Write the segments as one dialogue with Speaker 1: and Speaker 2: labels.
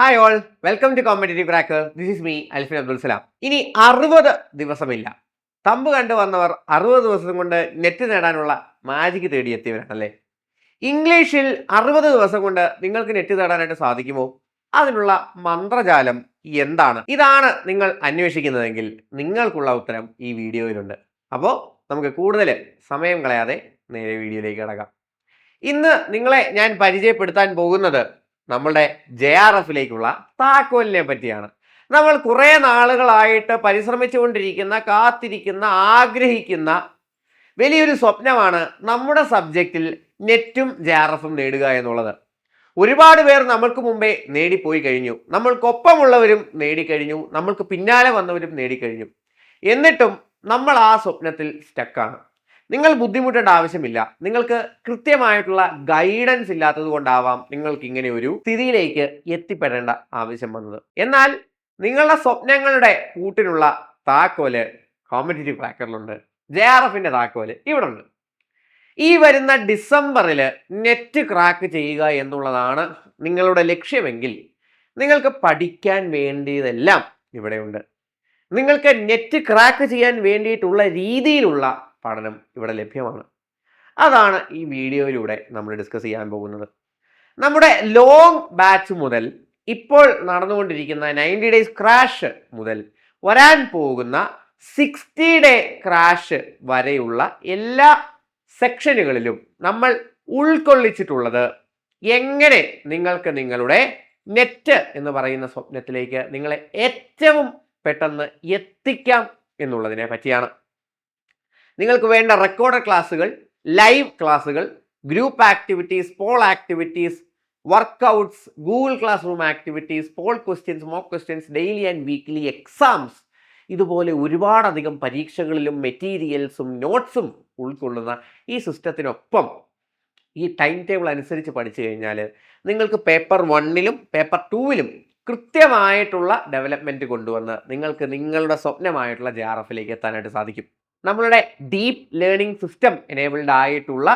Speaker 1: Hi all welcome to competitive cracker this is me Alfin Abdul Salam ഇനി അറുപത് ദിവസമില്ല. Thumb കണ്ടു വന്നവർ അറുപത് ദിവസം കൊണ്ട് നെറ്റ് നേടാനുള്ള മാജിക് തേടിയെത്തിയവരാണല്ലേ ഇംഗ്ലീഷിൽ അറുപത് ദിവസം കൊണ്ട് നിങ്ങൾക്ക് നെറ്റ് നേടാനായിട്ട് സാധിക്കുമോ? അതിനുള്ള മന്ത്രജാലം എന്താണ്? ഇതാണ് നിങ്ങൾ അന്വേഷിക്കുന്നതെങ്കിൽ നിങ്ങൾക്കുള്ള ഉത്തരം ഈ വീഡിയോയിലുണ്ട്. അപ്പോൾ നമുക്ക് കൂടുതൽ സമയം കളയാതെ നേരെ വീഡിയോയിലേക്ക് കിടക്കാം. ഇന്ന് നിങ്ങളെ ഞാൻ പരിചയപ്പെടുത്താൻ പോകുന്നത് നമ്മളുടെ ജെ ആർ എഫിലേക്കുള്ള താക്കോലിനെ പറ്റിയാണ്. നമ്മൾ കുറേ നാളുകളായിട്ട് പരിശ്രമിച്ചുകൊണ്ടിരിക്കുന്ന കാത്തിരിക്കുന്ന ആഗ്രഹിക്കുന്ന വലിയൊരു സ്വപ്നമാണ് നമ്മുടെ സബ്ജക്റ്റിൽ നെറ്റും ജെ ആർ എഫും നേടുക എന്നുള്ളത്. ഒരുപാട് പേർ നമ്മൾക്ക് മുമ്പേ നേടിപ്പോയി കഴിഞ്ഞു. നമ്മൾക്കൊപ്പമുള്ളവരും നേടിക്കഴിഞ്ഞു. നമ്മൾക്ക് പിന്നാലെ വന്നവരും നേടിക്കഴിഞ്ഞു. എന്നിട്ടും നമ്മൾ ആ സ്വപ്നത്തിൽ സ്റ്റക്കാണ്. നിങ്ങൾ ബുദ്ധിമുട്ടേണ്ട ആവശ്യമില്ല. നിങ്ങൾക്ക് കൃത്യമായിട്ടുള്ള ഗൈഡൻസ് ഇല്ലാത്തത് കൊണ്ടാവാം നിങ്ങൾക്ക് ഇങ്ങനെ ഒരു സ്ഥിതിയിലേക്ക് എത്തിപ്പെടേണ്ട ആവശ്യം വന്നത്. എന്നാൽ നിങ്ങളുടെ സ്വപ്നങ്ങളുടെ കൂട്ടിനുള്ള താക്കോൽ കോമ്പറ്റേറ്റീവ് ക്രാക്കറിലുണ്ട് ജെ ആർ എഫിന്റെ താക്കോൽ ഇവിടെ ഉണ്ട് ഈ വരുന്ന ഡിസംബറിൽ നെറ്റ് ക്രാക്ക് ചെയ്യുക എന്നുള്ളതാണ് നിങ്ങളുടെ ലക്ഷ്യമെങ്കിൽ നിങ്ങൾക്ക് പഠിക്കാൻ വേണ്ടിയതെല്ലാം ഇവിടെയുണ്ട്. നിങ്ങൾക്ക് നെറ്റ് ക്രാക്ക് ചെയ്യാൻ വേണ്ടിയിട്ടുള്ള രീതിയിലുള്ള പഠനം ഇവിടെ ലഭ്യമാണ്. അതാണ് ഈ വീഡിയോയിലൂടെ നമ്മൾ ഡിസ്കസ് ചെയ്യാൻ പോകുന്നത്. നമ്മുടെ ലോങ് ബാച്ച് മുതൽ ഇപ്പോൾ നടന്നുകൊണ്ടിരിക്കുന്ന നയന്റി ഡേയ്സ് ക്രാഷ് മുതൽ വരാൻ പോകുന്ന സിക്സ്റ്റി ഡേ ക്രാഷ് വരെയുള്ള എല്ലാ സെക്ഷനുകളിലും നമ്മൾ ഉൾക്കൊള്ളിച്ചിട്ടുള്ളത് എങ്ങനെ നിങ്ങൾക്ക് നിങ്ങളുടെ നെറ്റ് എന്ന് പറയുന്ന സ്വപ്നത്തിലേക്ക് നിങ്ങളെ ഏറ്റവും പെട്ടെന്ന് എത്തിക്കാം എന്നുള്ളതിനെ പറ്റിയാണ്. നിങ്ങൾക്ക് വേണ്ട റെക്കോർഡ് ക്ലാസ്സുകൾ ലൈവ് ക്ലാസ്സുകൾ group activities poll activities workouts Google classroom activities poll questions mock questions daily and weekly exams ഇതുപോലെ ഒരുപാടധികം പരീക്ഷകളിലും മെറ്റീരിയൽസും നോട്ട്സും ഉൾക്കൊള്ളുന്ന ഈ സിസ്റ്റത്തിനൊപ്പം ഈ ടൈം ടേബിൾ അനുസരിച്ച് പഠിച്ചു കഴിഞ്ഞാൽ നിങ്ങൾക്ക് പേപ്പർ വണ്ണിലും പേപ്പർ ടൂവിലും കൃത്യമായിട്ടുള്ള ഡെവലപ്മെന്റ് കൊണ്ടുവന്ന് നിങ്ങൾക്ക് നിങ്ങളുടെ സ്വപ്നമായിട്ടുള്ള ജെ ആർ എഫിലേക്ക് എത്താനായിട്ട് സാധിക്കും. നമ്മളുടെ ഡീപ്പ് ലേണിംഗ് സിസ്റ്റം എനേബിൾഡ് ആയിട്ടുള്ള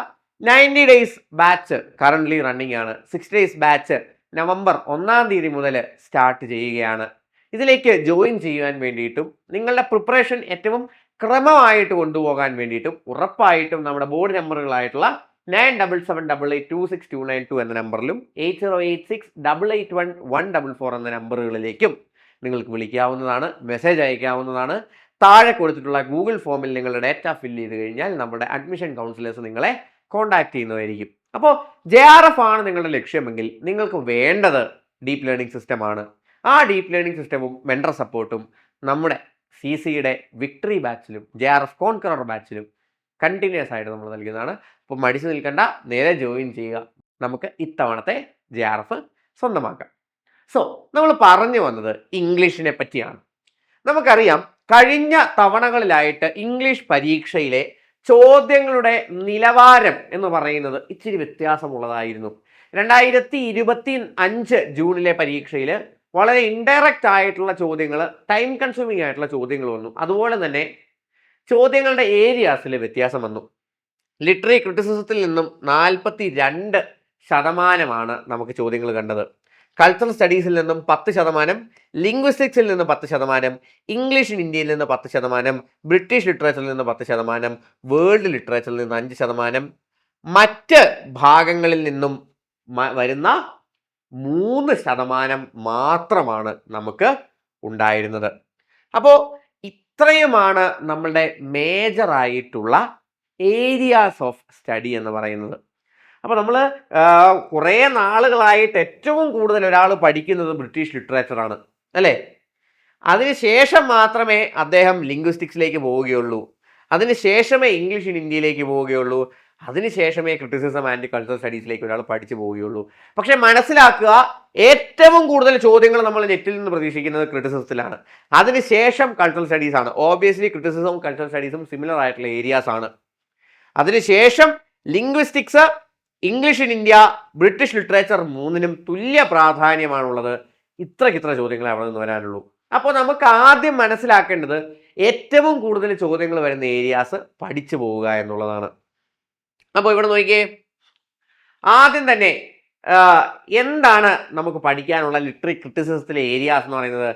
Speaker 1: ninety days batch currently running ആണ്. സിക്സ് ഡേയ്സ് ബാച്ച് നവംബർ ഒന്നാം തീയതി മുതൽ സ്റ്റാർട്ട് ചെയ്യുകയാണ്. ഇതിലേക്ക് ജോയിൻ ചെയ്യുവാൻ വേണ്ടിയിട്ടും നിങ്ങളുടെ പ്രിപ്പറേഷൻ ഏറ്റവും ക്രമമായിട്ട് കൊണ്ടുപോകാൻ വേണ്ടിയിട്ടും ഉറപ്പായിട്ടും നമ്മുടെ board നമ്പറുകളായിട്ടുള്ള nine double seven double eight two six two nine two എന്ന നമ്പറിലും eight zero eight six double eight one one double four എന്ന നമ്പറുകളിലേക്കും നിങ്ങൾക്ക് വിളിക്കാവുന്നതാണ് മെസ്സേജ് അയക്കാവുന്നതാണ്. താഴെ കൊടുത്തിട്ടുള്ള ഗൂഗിൾ ഫോമിൽ നിങ്ങൾ ഡേറ്റ ഫില്ല് ചെയ്ത് കഴിഞ്ഞാൽ നമ്മുടെ അഡ്മിഷൻ കൗൺസിലേഴ്സ് നിങ്ങളെ കോൺടാക്ട് ചെയ്യുന്നതായിരിക്കും. അപ്പോൾ ജെ ആർ എഫ് ആണ് നിങ്ങളുടെ ലക്ഷ്യമെങ്കിൽ നിങ്ങൾക്ക് വേണ്ടത് ഡീപ്പ് ലേണിംഗ് സിസ്റ്റമാണ് ആ ഡീപ്പ് ലേണിംഗ് സിസ്റ്റവും മെൻഡർ സപ്പോർട്ടും നമ്മുടെ സി സിയുടെ വിക്ടറി ബാച്ചിലും ജെ ആർ എഫ് കോൺകറർ ബാച്ചിലും കണ്ടിന്യൂസ് ആയിട്ട് നമ്മൾ നൽകുന്നതാണ്. അപ്പോൾ മടിച്ചു നിൽക്കേണ്ട നേരെ ജോയിൻ ചെയ്യുക. നമുക്ക് ഇത്തവണത്തെ ജെ ആർ എഫ് സ്വന്തമാക്കാം. സോ നമ്മൾ പറഞ്ഞു വന്നത് ഇംഗ്ലീഷിനെ പറ്റിയാണ്. നമുക്കറിയാം കഴിഞ്ഞ തവണകളിലായിട്ട് ഇംഗ്ലീഷ് പരീക്ഷയിലെ ചോദ്യങ്ങളുടെ നിലവാരം എന്ന് പറയുന്നത് ഇച്ചിരി വ്യത്യാസമുള്ളതായിരുന്നു. രണ്ടായിരത്തി ഇരുപത്തി അഞ്ച് ജൂണിലെ പരീക്ഷയിൽ വളരെ ഇൻഡയറക്റ്റ് ആയിട്ടുള്ള ചോദ്യങ്ങൾ ടൈം കൺസ്യൂമിങ് ആയിട്ടുള്ള ചോദ്യങ്ങൾ വന്നു. അതുപോലെ തന്നെ ചോദ്യങ്ങളുടെ ഏരിയാസിൽ വ്യത്യാസം വന്നു. ലിറ്ററി ക്രിറ്റിസിസത്തിൽ നിന്നും നാൽപ്പത്തി രണ്ട് ശതമാനമാണ് നമുക്ക് ചോദ്യങ്ങൾ കണ്ടത്. കൾച്ചറൽ സ്റ്റഡീസിൽ നിന്നും പത്ത് ശതമാനം ലിംഗ്വിസ്റ്റിക്സിൽ നിന്ന് പത്ത് ശതമാനം ഇംഗ്ലീഷ് ഇൻ ഇന്ത്യയിൽ നിന്ന് പത്ത് ശതമാനം ബ്രിട്ടീഷ് ലിറ്ററേച്ചറിൽ നിന്ന് പത്ത് ശതമാനം വേൾഡ് ലിറ്ററേച്ചറിൽ നിന്ന് അഞ്ച് ശതമാനം. മറ്റ് ഭാഗങ്ങളിൽ നിന്നും വരുന്ന മൂന്ന് ശതമാനം മാത്രമാണ് നമുക്ക് ഉണ്ടായിരുന്നത്. അപ്പോൾ ഇത്രയുമാണ് നമ്മളുടെ മേജറായിട്ടുള്ള ഏരിയാസ് ഓഫ് സ്റ്റഡി എന്ന് പറയുന്നത്. അപ്പോൾ നമ്മൾ കുറേ നാളുകളായിട്ട് ഏറ്റവും കൂടുതൽ ഒരാൾ പഠിക്കുന്നത് ബ്രിട്ടീഷ് ലിറ്ററേച്ചറാണ് അല്ലേ? അതിനുശേഷം മാത്രമേ അദ്ദേഹം ലിംഗ്വിസ്റ്റിക്സിലേക്ക് പോവുകയുള്ളൂ. അതിനുശേഷമേ ഇംഗ്ലീഷ് ഇൻ ഇന്ത്യയിലേക്ക് പോവുകയുള്ളൂ. അതിനുശേഷമേ ക്രിറ്റിസിസം ആൻഡ് കൾച്ചറൽ സ്റ്റഡീസിലേക്ക് ഒരാൾ പഠിച്ചു പോവുകയുള്ളൂ. പക്ഷേ മനസ്സിലാക്കുക ഏറ്റവും കൂടുതൽ ചോദ്യങ്ങൾ നമ്മൾ നെറ്റിൽ നിന്ന് പ്രതീക്ഷിക്കുന്നത് ക്രിറ്റിസിസത്തിലാണ്. അതിനുശേഷം കൾച്ചറൽ സ്റ്റഡീസ് ആണ്. ഓബിയസ്ലി ക്രിറ്റിസിസവും കൾച്ചറൽ സ്റ്റഡീസും സിമിലർ ആയിട്ടുള്ള ഏരിയാസ് ആണ്. അതിനുശേഷം linguistics English in India British literature മൂന്നിനും തുല്യ പ്രാധാന്യമാണുള്ളത്. ഇത്രയ്ക്ക് ഇത്ര ചോദ്യങ്ങളെ അവിടെ നിന്ന് വരാനുള്ളൂ. അപ്പോൾ നമുക്ക് ആദ്യം മനസ്സിലാക്കേണ്ടത് ഏറ്റവും കൂടുതൽ ചോദ്യങ്ങൾ വരുന്ന ഏരിയാസ് പഠിച്ചു പോവുക എന്നുള്ളതാണ്. അപ്പോൾ ഇവിടെ നോക്കിയേ ആദ്യം തന്നെ എന്താണ് നമുക്ക് പഠിക്കാനുള്ള ലിറ്ററി ക്രിറ്റിസിസത്തിലെ ഏരിയാസ് എന്ന് പറയുന്നത്?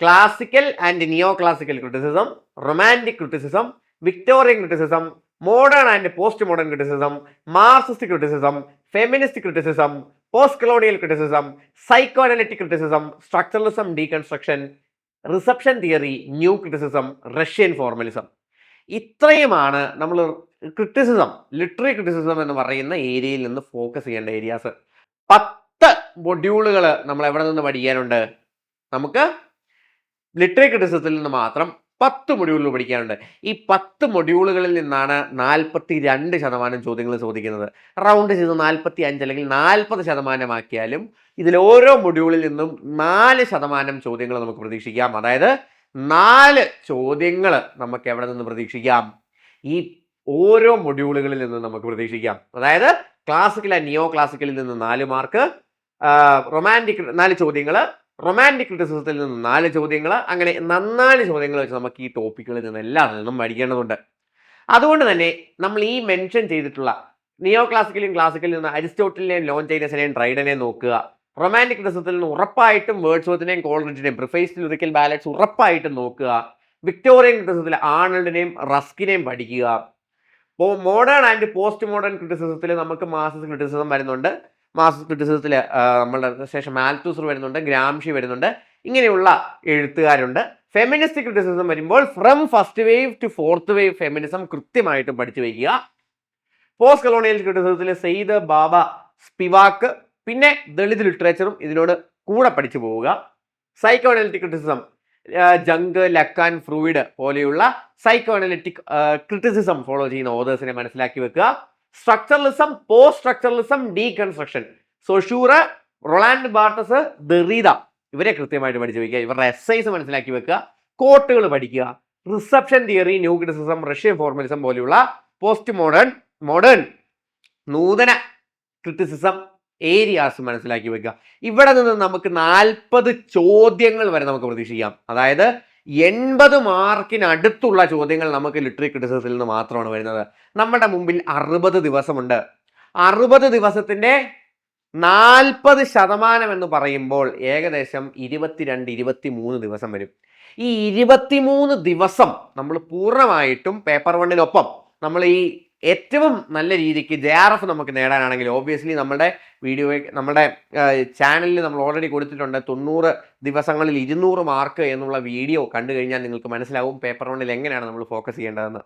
Speaker 1: Classical and neo classical criticism romantic criticism Victorian criticism modern and post modern criticism Marxist criticism feminist criticism post colonial criticism psycho analytic criticism structuralism deconstruction reception theory new criticism Russian formalism ഇത്രയുമാണ് നമ്മൾ criticism literary criticism എന്ന് പറയുന്ന ഏരിയയിൽ നിന്ന് focus ചെയ്യേണ്ട areas പത്ത് മൊഡ്യൂളുകൾ നമ്മൾ എവിടെ നിന്ന് പഠിക്കാനുണ്ട്? നമുക്ക് ലിറ്ററി ക്രിറ്റിസിസത്തിൽ നിന്ന് മാത്രം പത്ത് മൊഡ്യൂളുകൾ പഠിക്കാനുണ്ട്. ഈ പത്ത് മൊഡ്യൂളുകളിൽ നിന്നാണ് നാൽപ്പത്തി രണ്ട് ശതമാനം ചോദ്യങ്ങൾ ചോദിക്കുന്നത്. റൗണ്ട് ചെയ്ത് നാൽപ്പത്തി അഞ്ച് അല്ലെങ്കിൽ നാൽപ്പത് ശതമാനമാക്കിയാലും ഇതിൽ ഓരോ മൊഡ്യൂളിൽ നിന്നും നാല് ശതമാനം ചോദ്യങ്ങൾ നമുക്ക് പ്രതീക്ഷിക്കാം. അതായത് നാല് ചോദ്യങ്ങൾ നമുക്ക് എവിടെ നിന്ന് പ്രതീക്ഷിക്കാം? ഈ ഓരോ മൊഡ്യൂളുകളിൽ നിന്നും നമുക്ക് പ്രതീക്ഷിക്കാം. അതായത് ക്ലാസിക്കൽ ആൻഡ് നിയോ ക്ലാസിക്കലിൽ നിന്ന് നാല് മാർക്ക് റൊമാന്റിക് നാല് ചോദ്യങ്ങൾ റൊമാന്റിക് ക്രിറ്റിസിസത്തിൽ നിന്ന് നാല് ചോദ്യങ്ങൾ അങ്ങനെ നന്നാൽ ചോദ്യങ്ങൾ വെച്ച് നമുക്ക് ഈ ടോപ്പിക്കുകളിൽ നിന്ന് എല്ലാം നിന്നും പഠിക്കേണ്ടതുണ്ട് അതുകൊണ്ട് തന്നെ നമ്മൾ ഈ മെൻഷൻ ചെയ്തിട്ടുള്ള നിയോ ക്ലാസിക്കലും ക്ലാസിക്കലിൽ നിന്ന് അരിസ്റ്റോട്ടലിനെയും ലോൺ ട്രൈഡനെയും നോക്കുക. റൊമാന്റിക് ക്രിറ്റിസത്തിൽ നിന്ന് ഉറപ്പായിട്ടും വേർഡ്സ്വർത്തിനെയും കോൾറിറ്റിനെയും പ്രിഫേസ് ലിറിക്കൽ ബാലൻസ് ഉറപ്പായിട്ടും നോക്കുക. വിക്ടോറിയൻ ക്രിറ്റിസത്തിൽ ആണൽഡിനെയും റസ്കിനെയും പഠിക്കുക. മോഡേൺ ആൻഡ് പോസ്റ്റ് മോഡേൺ ക്രിറ്റിസിസത്തിൽ നമുക്ക് മാസസ് ക്രിറ്റിസിസം വരുന്നുണ്ട്. മാസസ് ക്രിറ്റിസിസത്തിൽ നമ്മളുടെ ശേഷം മാൽത്തൂസർ വരുന്നുണ്ട് ഗ്രാംഷി വരുന്നുണ്ട് ഇങ്ങനെയുള്ള എഴുത്തുകാരുണ്ട്. ഫെമിനിസ്റ്റ് ക്രിറ്റിസിസം വരുമ്പോൾ from first wave to fourth wave feminism കൃത്യമായിട്ടും പഠിച്ചു വയ്ക്കുക. പോസ്റ്റ് കൊളോണിയൽ ക്രിറ്റിസിസത്തിൽ സെയ്ദ് ബാബ സ്പിവാക്ക് പിന്നെ ദളിത് ലിറ്ററേച്ചറും ഇതിനോട് കൂടെ പഠിച്ചു പോവുക. Psycho analytic criticism Jung Lacan Freud പോലെയുള്ള സൈക്കോ അനലിറ്റിക് ക്രിറ്റിസിസം ഫോളോ ചെയ്യുന്ന ഓതേഴ്സിനെ മനസ്സിലാക്കി വെക്കുക. Structuralism post structuralism deconstruction Saussure Roland Barthes Derrida ഇവരെ കൃത്യമായിട്ട് പഠിച്ചു വയ്ക്കുക ഇവരുടെ എസ്ഐസ് മനസ്സിലാക്കി വെക്കുക. കോട്ടുകൾ പഠിക്കുക. Reception theory new criticism Russian formalism പോലെയുള്ള പോസ്റ്റ് മോഡേൺ മോഡേൺ നൂതന ക്രിറ്റിസിസം ഏരിയാസ് മനസ്സിലാക്കി വെക്കുക. ഇവിടെ നിന്ന് നമുക്ക് നാൽപ്പത് ചോദ്യങ്ങൾ വരെ നമുക്ക് പ്രതീക്ഷിക്കാം. അതായത് എൺപത് മാർക്കിന് അടുത്തുള്ള ചോദ്യങ്ങൾ നമുക്ക് ലിറ്ററി ക്രിറ്റിസിസത്തിൽ നിന്ന് മാത്രമാണ് വരുന്നത്. നമ്മുടെ മുമ്പിൽ അറുപത് ദിവസമുണ്ട്. അറുപത് ദിവസത്തിന്റെ നാൽപ്പത് ശതമാനം എന്ന് പറയുമ്പോൾ ഏകദേശം ഇരുപത്തിരണ്ട് ഇരുപത്തി മൂന്ന് ദിവസം വരും. ഈ ഇരുപത്തിമൂന്ന് ദിവസം നമ്മൾ പൂർണമായിട്ടും പേപ്പർ വണ്ണിനൊപ്പം നമ്മൾ ഈ ഏറ്റവും നല്ല രീതിക്ക് ജെ ആർ എഫ് നമുക്ക് നേടാനാണെങ്കിൽ ഓബിയസ്ലി നമ്മുടെ വീഡിയോ നമ്മുടെ ചാനലിൽ നമ്മൾ ഓൾറെഡി കൊടുത്തിട്ടുണ്ട് തൊണ്ണൂറ് ദിവസങ്ങളിൽ ഇരുന്നൂറ് മാർക്ക് എന്നുള്ള വീഡിയോ കണ്ടു കഴിഞ്ഞാൽ നിങ്ങൾക്ക് മനസ്സിലാവും പേപ്പർ വണ്ണിൽ എങ്ങനെയാണ് നമ്മൾ ഫോക്കസ് ചെയ്യേണ്ടതെന്ന്.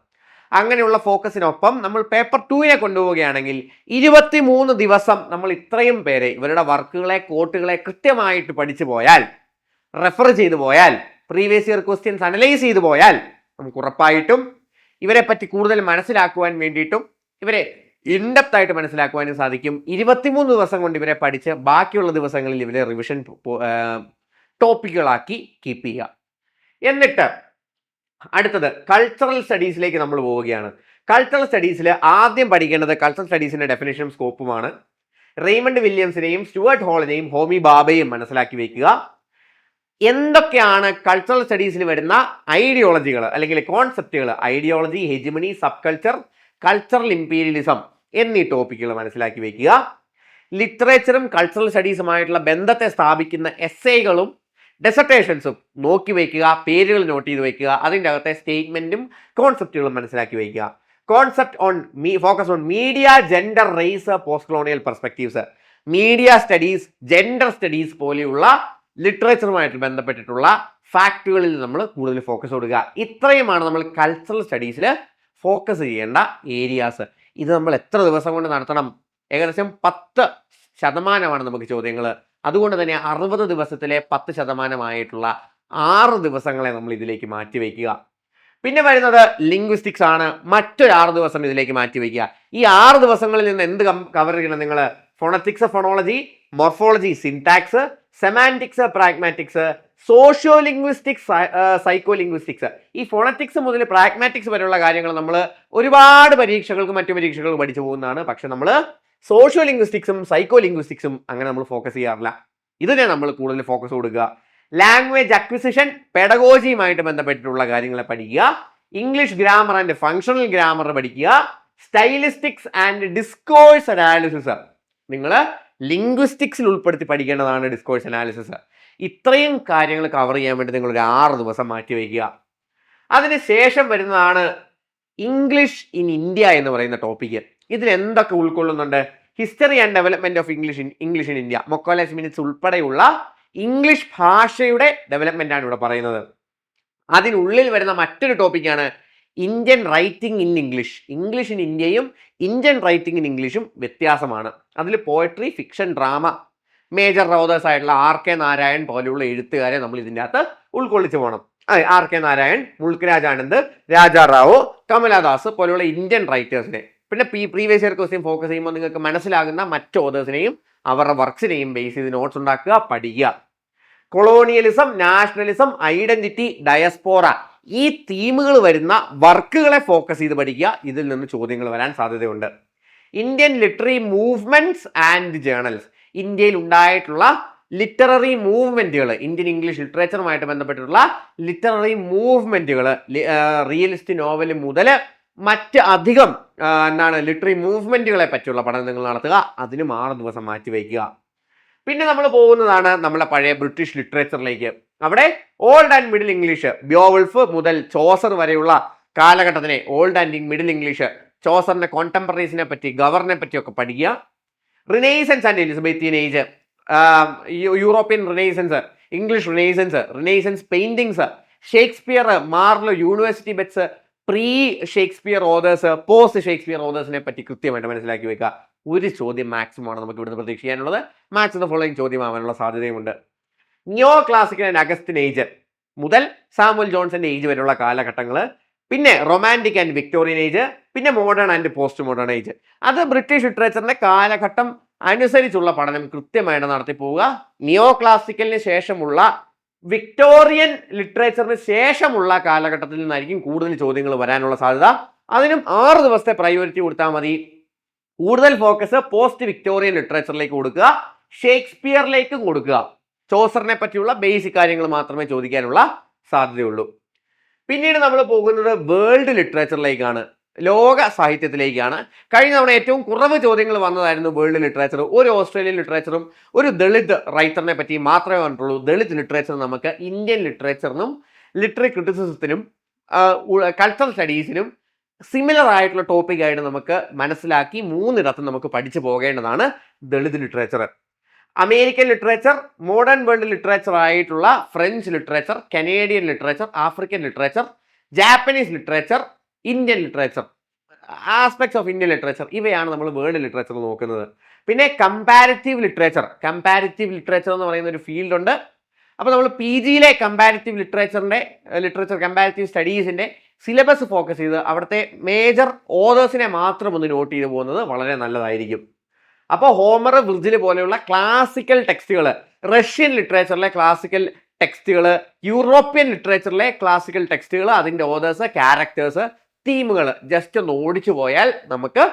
Speaker 1: അങ്ങനെയുള്ള ഫോക്കസിനൊപ്പം നമ്മൾ പേപ്പർ ടുവിനെ കൊണ്ടുപോവുകയാണെങ്കിൽ ഇരുപത്തി മൂന്ന് ദിവസം നമ്മൾ ഇത്രയും പേരെ ഇവരുടെ വർക്കുകളെ കോട്ടുകളെ കൃത്യമായിട്ട് പഠിച്ചു പോയാൽ റെഫർ ചെയ്തു പോയാൽ പ്രീവിയസ് ഇയർ ക്വസ്റ്റ്യൻസ് അനലൈസ് ചെയ്തു പോയാൽ നമുക്ക് ഉറപ്പായിട്ടും ഇവരെ പറ്റി കൂടുതൽ മനസ്സിലാക്കുവാൻ വേണ്ടിയിട്ടും ഇവരെ ഇൻഡെപ്ത് ആയിട്ട് മനസ്സിലാക്കുവാനും സാധിക്കും. ഇരുപത്തിമൂന്ന് ദിവസം കൊണ്ട് ഇവരെ പഠിച്ച് ബാക്കിയുള്ള ദിവസങ്ങളിൽ ഇവരെ റിവിഷൻ ടോപ്പിക്കുകളാക്കി കീപ്പ് ചെയ്യുക. എന്നിട്ട് അടുത്തത് കൾച്ചറൽ സ്റ്റഡീസിലേക്ക് നമ്മൾ പോവുകയാണ്. കൾച്ചറൽ സ്റ്റഡീസിൽ ആദ്യം പഠിക്കേണ്ടത് കൾച്ചറൽ സ്റ്റഡീസിന്റെ ഡെഫിനേഷനും സ്കോപ്പുമാണ് റെയ്മണ്ട് വില്യംസിനെയും സ്റ്റുവർട്ട് ഹോളിനെയും ഹോമി ബാബയും മനസ്സിലാക്കി വയ്ക്കുക എന്തൊക്കെയാണ് കൾച്ചറൽ സ്റ്റഡീസിൽ വരുന്ന ഐഡിയോളജികൾ അല്ലെങ്കിൽ കോൺസെപ്റ്റുകൾ ideology hegemony sub culture cultural imperialism എന്നീ ടോപ്പിക്കുകൾ മനസ്സിലാക്കി വയ്ക്കുക ലിറ്ററേച്ചറും കൾച്ചറൽ സ്റ്റഡീസുമായിട്ടുള്ള ബന്ധത്തെ സ്ഥാപിക്കുന്ന എസ്സേകളും ഡെസർട്ടേഷൻസും നോക്കി വയ്ക്കുക പേരുകൾ നോട്ട് ചെയ്ത് വയ്ക്കുക അതിന്റെ അകത്തെ സ്റ്റേറ്റ്മെന്റും കോൺസെപ്റ്റുകളും മനസ്സിലാക്കി വയ്ക്കുക concept on me focus on media gender race post colonial perspectives media studies gender studies പോലെയുള്ള ലിറ്ററേച്ചറുമായിട്ട് ബന്ധപ്പെട്ടിട്ടുള്ള ഫാക്റ്റുകളിൽ നമ്മൾ കൂടുതൽ ഫോക്കസ് കൊടുക്കുക. ഇത്രയുമാണ് നമ്മൾ കൾച്ചറൽ സ്റ്റഡീസിൽ ഫോക്കസ് ചെയ്യേണ്ട ഏരിയാസ് ഇത് നമ്മൾ എത്ര ദിവസം കൊണ്ട് നടത്തണം? ഏകദേശം പത്ത് ശതമാനമാണ് നമുക്ക് ചോദ്യങ്ങൾ. അതുകൊണ്ട് തന്നെ അറുപത് ദിവസത്തിലെ പത്ത് ശതമാനമായിട്ടുള്ള ആറ് ദിവസങ്ങളെ നമ്മൾ ഇതിലേക്ക് മാറ്റി വയ്ക്കുക. പിന്നെ വരുന്നത് ലിംഗ്വിസ്റ്റിക്സ് ആണ്. മറ്റൊരു ആറ് ദിവസം ഇതിലേക്ക് മാറ്റി വയ്ക്കുക. ഈ ആറ് ദിവസങ്ങളിൽ നിന്ന് എന്ത് കവർ ചെയ്യണം നിങ്ങൾ? Phonetics phonology morphology syntax semantics pragmatics socio linguistics psycho linguistics ഈ ഫോണറ്റിക്സ് മുതൽ പ്രാഗ്മാറ്റിക്സ് വരെയുള്ള കാര്യങ്ങൾ നമ്മൾ ഒരുപാട് പരീക്ഷകൾക്കും മറ്റു പരീക്ഷകൾക്കും പഠിച്ചു പോകുന്നതാണ്. പക്ഷെ നമ്മൾ സോഷ്യോ ലിംഗ്വിസ്റ്റിക്സും സൈക്കോ ലിംഗ്വിസ്റ്റിക്സും അങ്ങനെ നമ്മൾ ഫോക്കസ് ചെയ്യാറില്ല. ഇതിനെ നമ്മൾ കൂടുതൽ ഫോക്കസ് കൊടുക്കുക. ലാംഗ്വേജ് അക്വിസിഷൻ പെഡഗോജിയുമായിട്ട് ബന്ധപ്പെട്ടിട്ടുള്ള കാര്യങ്ങളെ പഠിക്കുക. English grammar and functional grammar പഠിക്കുക. സ്റ്റൈലിസ്റ്റിക്സ് ആൻഡ് ഡിസ്കോഴ്സ് അനാലിസിസ് നിങ്ങൾ ലിംഗ്വിസ്റ്റിക്സിൽ ഉൾപ്പെടുത്തി പഠിക്കേണ്ടതാണ് ഡിസ്കോഴ്സ് അനാലിസിസ് ഇത്രയും കാര്യങ്ങൾ കവർ ചെയ്യാൻ വേണ്ടി നിങ്ങൾ ഒരു ആറ് ദിവസം മാറ്റി വയ്ക്കുക. അതിന് ശേഷം വരുന്നതാണ് ഇംഗ്ലീഷ് ഇൻ ഇന്ത്യ എന്ന് പറയുന്ന ടോപ്പിക്ക് ഇതിൽ എന്തൊക്കെ ഉൾക്കൊള്ളുന്നുണ്ട്? History and development of English in English in India Macaulay's minutes ഉൾപ്പെടെയുള്ള ഇംഗ്ലീഷ് ഭാഷയുടെ ഡെവലപ്മെന്റ് ആണ് ഇവിടെ പറയുന്നത്. അതിനുള്ളിൽ വരുന്ന മറ്റൊരു ടോപ്പിക്കാണ് Indian writing in English English in ഇന്ത്യയും ഇന്ത്യൻ റൈറ്റിംഗ് ഇൻ ഇംഗ്ലീഷും വ്യത്യാസമാണ്. അതിൽ poetry fiction drama major authors ആയിട്ടുള്ള ആർ കെ നാരായൺ പോലെയുള്ള എഴുത്തുകാരെ നമ്മൾ ഇതിന്റെ അകത്ത് ഉൾക്കൊള്ളിച്ചു പോകണം ആർ കെ നാരായൺ മുൾക്രാജ് ആനന്ദ് രാജാ റാവു കമലാദാസ് പോലെയുള്ള ഇന്ത്യൻ റൈറ്റേഴ്സിനെ പിന്നെ P previous year question focus ചെയ്യുമ്പോൾ നിങ്ങൾക്ക് മനസ്സിലാകുന്ന മറ്റ് ഓതേഴ്സിനെയും അവരുടെ വർക്ക്സിനെയും ബേസ് ചെയ്ത് നോട്ട്സ് ഉണ്ടാക്കുക പഠിക്കുക. കൊളോണിയലിസം നാഷണലിസം ഐഡന്റിറ്റി ഡയസ്പോറ ഈ തീമുകൾ വരുന്ന വർക്കുകളെ ഫോക്കസ് ചെയ്ത് പഠിക്കുക. ഇതിൽ നിന്ന് ചോദ്യങ്ങൾ വരാൻ സാധ്യതയുണ്ട്. Indian literary movements and journals ഇന്ത്യയിൽ ഉണ്ടായിട്ടുള്ള ലിറ്റററി മൂവ്മെന്റുകൾ ഇന്ത്യൻ ഇംഗ്ലീഷ് ലിറ്ററേച്ചറുമായിട്ട് ബന്ധപ്പെട്ടിട്ടുള്ള ലിറ്റററി മൂവ്മെന്റുകൾ റിയലിസ്റ്റ് നോവൽ മുതൽ മറ്റ് അധികം എന്താണ് ലിറ്റററി മൂവ്മെന്റുകളെ പറ്റിയുള്ള പഠനം നിങ്ങൾ നടത്തുക. അതിന് ആറ് ദിവസം മാറ്റി വയ്ക്കുക. പിന്നെ നമ്മൾ പോകുന്നതാണ് നമ്മളെ പഴയ ബ്രിട്ടീഷ് ലിറ്ററേച്ചറിലേക്ക് അവിടെ old and middle English Beowulf മുതൽ ചോസർ വരെയുള്ള കാലഘട്ടത്തിനെ ഓൾഡ് ആൻഡ് മിഡിൽ ഇംഗ്ലീഷ് ചോസറിന്റെ കോണ്ടംപററീസിനെ പറ്റി ഗവർണറെ പറ്റിയൊക്കെ പഠിക്കുക. Renaissance and Elizabethan age European renaissance English renaissance renaissance paintings Shakespeare Marlowe university wits pre Shakespeare authors post Shakespeare ഓതേഴ്സിനെ പറ്റി കൃത്യമായിട്ട് മനസ്സിലാക്കി വെക്കുക. ഒരു ചോദ്യം മാക്സിമം ആണ് നമുക്ക് ഇവിടുന്ന് പ്രതീക്ഷിക്കാനുള്ളത് മാക്സ് ദ ഫോളോയിങ് ചോദ്യമാവാനുള്ള സാധ്യതയുമുണ്ട്. Neo classical and Augustan age മുതൽ സാമുൽ ജോൺസന്റെ ഏജ് വരെയുള്ള കാലഘട്ടങ്ങൾ പിന്നെ റൊമാന്റിക് ആൻഡ് വിക്ടോറിയൻ ഏജ് പിന്നെ modern and post modern age അത് ബ്രിട്ടീഷ് ലിറ്ററേച്ചറിന്റെ കാലഘട്ടം അനുസരിച്ചുള്ള പഠനം കൃത്യമായിട്ട് നടത്തി പോവുക. നിയോ ക്ലാസിക്കലിന് ശേഷമുള്ള വിക്ടോറിയൻ ലിറ്ററേച്ചറിന് ശേഷമുള്ള കാലഘട്ടത്തിൽ നിന്നായിരിക്കും കൂടുതൽ ചോദ്യങ്ങൾ വരാനുള്ള സാധ്യത. അതിനും ആറ് ദിവസത്തെ പ്രയോറിറ്റി കൊടുത്താൽ മതി. കൂടുതൽ ഫോക്കസ് പോസ്റ്റ് വിക്ടോറിയൻ ലിറ്ററേച്ചറിലേക്ക് കൊടുക്കുക ഷേക്സ്പിയറിലേക്ക് കൊടുക്കുക. ചോസറിനെ പറ്റിയുള്ള ബേസിക് കാര്യങ്ങൾ മാത്രമേ ചോദിക്കാനുള്ള സാധ്യതയുള്ളൂ. പിന്നീട് നമ്മൾ പോകുന്നത് വേൾഡ് ലിറ്ററേച്ചറിലേക്കാണ് ലോക സാഹിത്യത്തിലേക്കാണ്. കഴിഞ്ഞ തവണ ഏറ്റവും കുറവ് ചോദ്യങ്ങൾ വന്നതായിരുന്നു വേൾഡ് ലിറ്ററേച്ചർ ഒരു ഓസ്ട്രേലിയൻ ലിറ്ററേച്ചറും ഒരു ദളിത് റൈറ്ററിനെ പറ്റി മാത്രമേ വന്നിട്ടുള്ളൂ ദളിത് ലിറ്ററേച്ചർ നമുക്ക് ഇന്ത്യൻ ലിറ്ററേച്ചറിനും ലിറ്ററി ക്രിറ്റിസിസത്തിനും കൾച്ചറൽ സ്റ്റഡീസിനും സിമിലർ ആയിട്ടുള്ള ടോപ്പിക് ആയിട്ട് നമുക്ക് മനസ്സിലാക്കി മൂന്നിടത്ത് നമുക്ക് പഠിച്ചു പോകേണ്ടതാണ് Dalit literature American literature modern world literature ആയിട്ടുള്ള French literature Canadian literature African literature Japanese literature Indian literature aspects of Indian literature ഇവയാണ് നമ്മൾ വേൾഡ് ലിറ്ററേച്ചർ നോക്കുന്നത്. പിന്നെ കമ്പാരിറ്റീവ് ലിറ്ററേച്ചർ കമ്പാരിറ്റീവ് ലിറ്ററേച്ചർ എന്ന് പറയുന്ന ഒരു ഫീൽഡ് ഉണ്ട്. അപ്പോൾ നമ്മൾ പി ജിയിലെ കമ്പാരിറ്റീവ് ലിറ്ററേച്ചറിന്റെ ലിറ്ററേച്ചർ കമ്പാരിറ്റീവ് സ്റ്റഡീസിന്റെ സിലബസ് ഫോക്കസ് ചെയ്ത് അവിടുത്തെ മേജർ ഓതേഴ്സിനെ മാത്രം ഒന്ന് നോട്ട് ചെയ്ത് പോകുന്നത് വളരെ നല്ലതായിരിക്കും. അപ്പോൾ ഹോമർ വിർജിൽ പോലെയുള്ള ക്ലാസിക്കൽ ടെക്സ്റ്റുകൾ റഷ്യൻ ലിറ്ററേച്ചറിലെ ക്ലാസിക്കൽ ടെക്സ്റ്റുകൾ യൂറോപ്യൻ ലിറ്ററേച്ചറിലെ ക്ലാസിക്കൽ ടെക്സ്റ്റുകൾ അതിന്റെ ഓതേഴ്സ് ക്യാരക്ടേഴ്സ് തീമുകൾ ജസ്റ്റ് ഒന്ന് ഓടിച്ചു പോയാൽ നമുക്ക്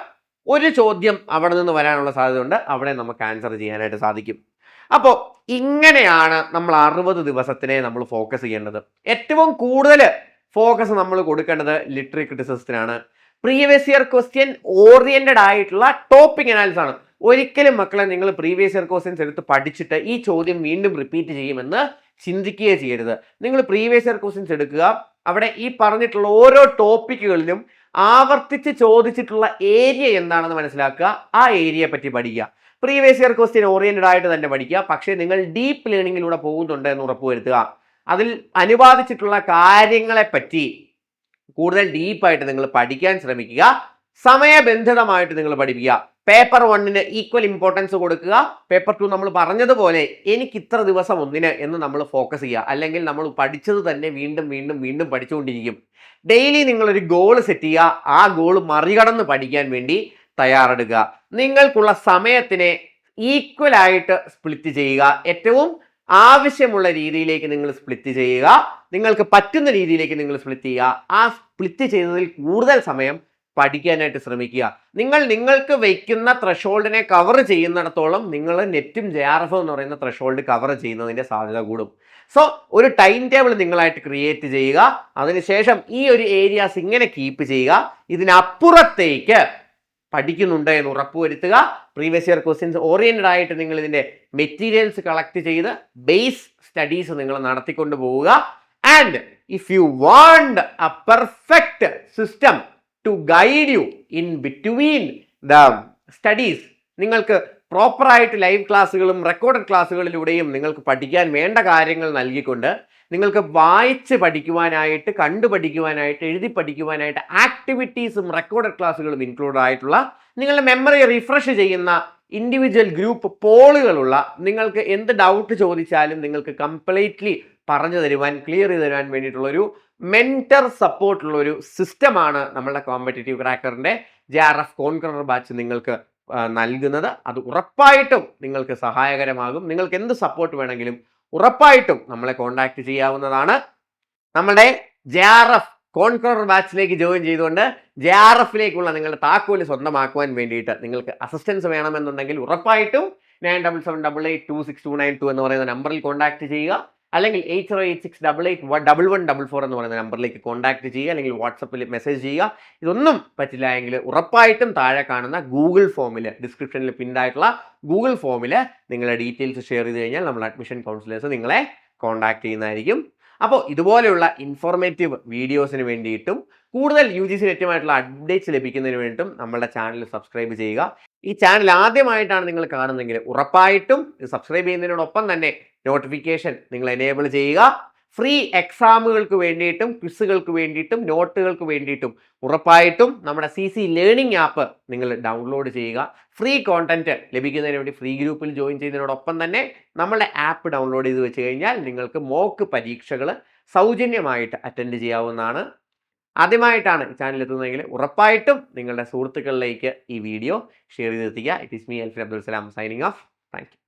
Speaker 1: ഒരു ചോദ്യം അവിടെ നിന്ന് വരാനുള്ള സാധ്യതയുണ്ട്. അവിടെ നമുക്ക് ആൻസർ ചെയ്യാനായിട്ട് സാധിക്കും. അപ്പോൾ ഇങ്ങനെയാണ് നമ്മൾ അറുപത് ദിവസത്തിനെ നമ്മൾ ഫോക്കസ് ചെയ്യേണ്ടത്. ഏറ്റവും കൂടുതൽ ഫോക്കസ് നമ്മൾ കൊടുക്കേണ്ടത് ലിറ്ററി ക്രിറ്റിസിസത്തിനാണ് പ്രീവിയസ് ഇയർ ക്വസ്റ്റ്യൻ ഓറിയന്റഡ് ആയിട്ടുള്ള ടോപ്പിക് അനാലിസിസ് ആണ്. ഒരിക്കലും മക്കളെ നിങ്ങൾ പ്രീവിയസ് ഇയർ ക്വസ്റ്റ്യൻസ് എടുത്ത് പഠിച്ചിട്ട് ഈ ചോദ്യം വീണ്ടും റിപ്പീറ്റ് ചെയ്യുമെന്ന് ചിന്തിക്കുകയേ ചെയ്യരുത്. നിങ്ങൾ പ്രീവിയസ് ഇയർ ക്വസ്റ്റ്യൻസ് എടുക്കുക. അവിടെ ഈ പറഞ്ഞിട്ടുള്ള ഓരോ ടോപ്പിക്കുകളിലും ആവർത്തിച്ച് ചോദിച്ചിട്ടുള്ള ഏരിയ എന്താണെന്ന് മനസ്സിലാക്കുക. ആ ഏരിയയെ പറ്റി പഠിക്കുക. പ്രീവിയസ് ഇയർ ക്വസ്റ്റ്യൻ ഓറിയന്റഡ് ആയിട്ട് തന്നെ പഠിക്കുക. പക്ഷേ നിങ്ങൾ ഡീപ്പ് ലേണിങ്ങിലൂടെ പോകുന്നുണ്ട് എന്ന് ഉറപ്പുവരുത്തുക. അതിൽ അനുവാദിച്ചിട്ടുള്ള കാര്യങ്ങളെപ്പറ്റി കൂടുതൽ ഡീപ്പായിട്ട് നിങ്ങൾ പഠിക്കാൻ ശ്രമിക്കുക. സമയബന്ധിതമായിട്ട് നിങ്ങൾ പഠിപ്പിക്കുക. പേപ്പർ വണ്ണിന് ഈക്വൽ ഇമ്പോർട്ടൻസ് കൊടുക്കുക. പേപ്പർ ടു നമ്മൾ പറഞ്ഞതുപോലെ എനിക്ക് ഇത്ര ദിവസം ഒന്നിന് എന്ന് നമ്മൾ ഫോക്കസ് ചെയ്യുക. അല്ലെങ്കിൽ നമ്മൾ പഠിച്ചത് തന്നെ വീണ്ടും വീണ്ടും വീണ്ടും പഠിച്ചുകൊണ്ടിരിക്കും. ഡെയിലി നിങ്ങളൊരു ഗോൾ സെറ്റ് ചെയ്യുക. ആ ഗോൾ മറികടന്ന് പഠിക്കാൻ വേണ്ടി തയ്യാറെടുക്കുക. നിങ്ങൾക്കുള്ള സമയത്തിനെ ഈക്വൽ ആയിട്ട് സ്പ്ലിറ്റ് ചെയ്യുക. ഏറ്റവും ആവശ്യമുള്ള രീതിയിലേക്ക് നിങ്ങൾ സ്പ്ലിറ്റ് ചെയ്യുക. നിങ്ങൾക്ക് പറ്റുന്ന രീതിയിലേക്ക് നിങ്ങൾ സ്പ്ലിറ്റ് ചെയ്യുക. ആ സ്പ്ലിറ്റ് ചെയ്യുന്നതിൽ കൂടുതൽ സമയം പഠിക്കാനായിട്ട് ശ്രമിക്കുക. നിങ്ങൾ നിങ്ങൾക്ക് വയ്ക്കുന്ന ത്രഷോൾഡിനെ കവർ ചെയ്യുന്നിടത്തോളം നിങ്ങൾ നെറ്റും ജെ ആർ എഫ് എന്ന് പറയുന്ന ത്രഷോൾഡ് കവർ ചെയ്യുന്നതിന്റെ സാധ്യത കൂടും. സോ ഒരു ടൈം ടേബിൾ നിങ്ങളായിട്ട് ക്രിയേറ്റ് ചെയ്യുക. അതിനുശേഷം ഈ ഒരു ഏരിയാസ് ഇങ്ങനെ കീപ്പ് ചെയ്യുക. ഇതിനപ്പുറത്തേക്ക് പഠിക്കുന്നുണ്ട് എന്ന് ഉറപ്പുവരുത്തുക. പ്രീവിയസ് ഇയർ ക്വസ്റ്റ്യൻസ് ഓറിയന്റഡ് ആയിട്ട് നിങ്ങൾ ഇതിന്റെ മെറ്റീരിയൽസ് കളക്ട് ചെയ്ത് ബേസ് സ്റ്റഡീസ് നിങ്ങൾ നടത്തിക്കൊണ്ട് പോവുക. And if you want a perfect system to guide you in between the studies നിങ്ങൾക്ക് പ്രോപ്പറായിട്ട് ലൈവ് ക്ലാസ്സുകളും റെക്കോർഡഡ് ക്ലാസ്സുകളിലൂടെയും നിങ്ങൾക്ക് പഠിക്കാൻ വേണ്ട കാര്യങ്ങൾ നൽകിക്കൊണ്ട് നിങ്ങൾക്ക് വായിച്ച് പഠിക്കുവാനായിട്ട് കണ്ടു പഠിക്കുവാനായിട്ട് എഴുതി പഠിക്കുവാനായിട്ട് ആക്ടിവിറ്റീസും റെക്കോർഡഡ് ക്ലാസ്സുകളും ഇൻക്ലൂഡ് ആയിട്ടുള്ള നിങ്ങളുടെ മെമ്മറി റിഫ്രഷ് ചെയ്യുന്ന ഇൻഡിവിജ്വൽ ഗ്രൂപ്പ് പോളുകളുള്ള നിങ്ങൾക്ക് എന്ത് ഡൗട്ട് ചോദിച്ചാലും നിങ്ങൾക്ക് കംപ്ലീറ്റ്ലി പറഞ്ഞു തരുവാൻ ക്ലിയർ ചെയ്ത് തരുവാൻ വേണ്ടിയിട്ടുള്ളൊരു മെന്റർ സപ്പോർട്ടുള്ള ഒരു സിസ്റ്റമാണ് നമ്മളുടെ competitive ക്രാക്കറിന്റെ J R F conqueror batch നിങ്ങൾക്ക് നൽകുന്നത്. അത് ഉറപ്പായിട്ടും നിങ്ങൾക്ക് സഹായകരമാകും. നിങ്ങൾക്ക് എന്ത് സപ്പോർട്ട് വേണമെങ്കിലും ഉറപ്പായിട്ടും നമ്മളെ കോൺടാക്ട് ചെയ്യാവുന്നതാണ്. നമ്മുടെ ജെ ആർ എഫ് കോൺക്രർ ബാച്ചിലേക്ക് ജോയിൻ ചെയ്തുകൊണ്ട് ജെ ആർ എഫിലേക്കുള്ള നിങ്ങളുടെ താക്കോൽ സ്വന്തമാക്കുവാൻ വേണ്ടിയിട്ട് നിങ്ങൾക്ക് അസിസ്റ്റൻസ് വേണമെന്നുണ്ടെങ്കിൽ ഉറപ്പായിട്ടും nine double seven double eight two six two nine two എന്ന് പറയുന്ന നമ്പറിൽ കോൺടാക്ട് ചെയ്യുക. അല്ലെങ്കിൽ eight zero eight six double eight double one double four എന്ന് പറയുന്ന നമ്പറിലേക്ക് കോൺടാക്ട് ചെയ്യുക അല്ലെങ്കിൽ വാട്സപ്പിൽ മെസ്സേജ് ചെയ്യുക. ഇതൊന്നും പറ്റില്ല എങ്കിൽ ഉറപ്പായിട്ടും താഴെ കാണുന്ന ഗൂഗിൾ ഫോമിൽ ഡിസ്ക്രിപ്ഷനിൽ പിന്നായിട്ടുള്ള ഗൂഗിൾ ഫോമിൽ നിങ്ങളുടെ ഡീറ്റെയിൽസ് ഷെയർ ചെയ്ത് കഴിഞ്ഞാൽ നമ്മൾ അഡ്മിഷൻ കൗൺസിലേഴ്സ് നിങ്ങളെ കോൺടാക്ട് ചെയ്യുന്നതായിരിക്കും. അപ്പോൾ ഇതുപോലെയുള്ള ഇൻഫോർമേറ്റീവ് വീഡിയോസിന് വേണ്ടിയിട്ടും കൂടുതൽ യു ജി സി നെറ്റുമായിട്ടുള്ള അപ്ഡേറ്റ്സ് ലഭിക്കുന്നതിന് വേണ്ടിയിട്ടും നമ്മുടെ ചാനൽ സബ്സ്ക്രൈബ് ചെയ്യുക. ഈ ചാനൽ ആദ്യമായിട്ടാണ് നിങ്ങൾ കാണുന്നതെങ്കിൽ ഉറപ്പായിട്ടും സബ്സ്ക്രൈബ് ചെയ്യുന്നതിനോടൊപ്പം തന്നെ നോട്ടിഫിക്കേഷൻ നിങ്ങൾ എനേബിൾ ചെയ്യുക. ഫ്രീ എക്സാമുകൾക്ക് വേണ്ടിയിട്ടും ക്വിസുകൾക്ക് വേണ്ടിയിട്ടും നോട്ടുകൾക്ക് വേണ്ടിയിട്ടും ഉറപ്പായിട്ടും നമ്മുടെ സി സി ലേണിംഗ് ആപ്പ് നിങ്ങൾ ഡൗൺലോഡ് ചെയ്യുക. ഫ്രീ കോണ്ടന്റ് ലഭിക്കുന്നതിന് വേണ്ടി ഫ്രീ ഗ്രൂപ്പിൽ ജോയിൻ ചെയ്യുന്നതിനോടൊപ്പം തന്നെ നമ്മുടെ ആപ്പ് ഡൗൺലോഡ് ചെയ്ത് വെച്ച് കഴിഞ്ഞാൽ നിങ്ങൾക്ക് മോക്ക് പരീക്ഷകൾ സൗജന്യമായിട്ട് അറ്റൻഡ് ചെയ്യാവുന്നതാണ്. ആദ്യമായിട്ടാണ് ചാനൽ എത്തുന്നതെങ്കിൽ ഉറപ്പായിട്ടും നിങ്ങളുടെ സുഹൃത്തുക്കളിലേക്ക് ഈ video share ചെയ്തെത്തിക്കുക. It is me Alfin Abdul Salam signing off thank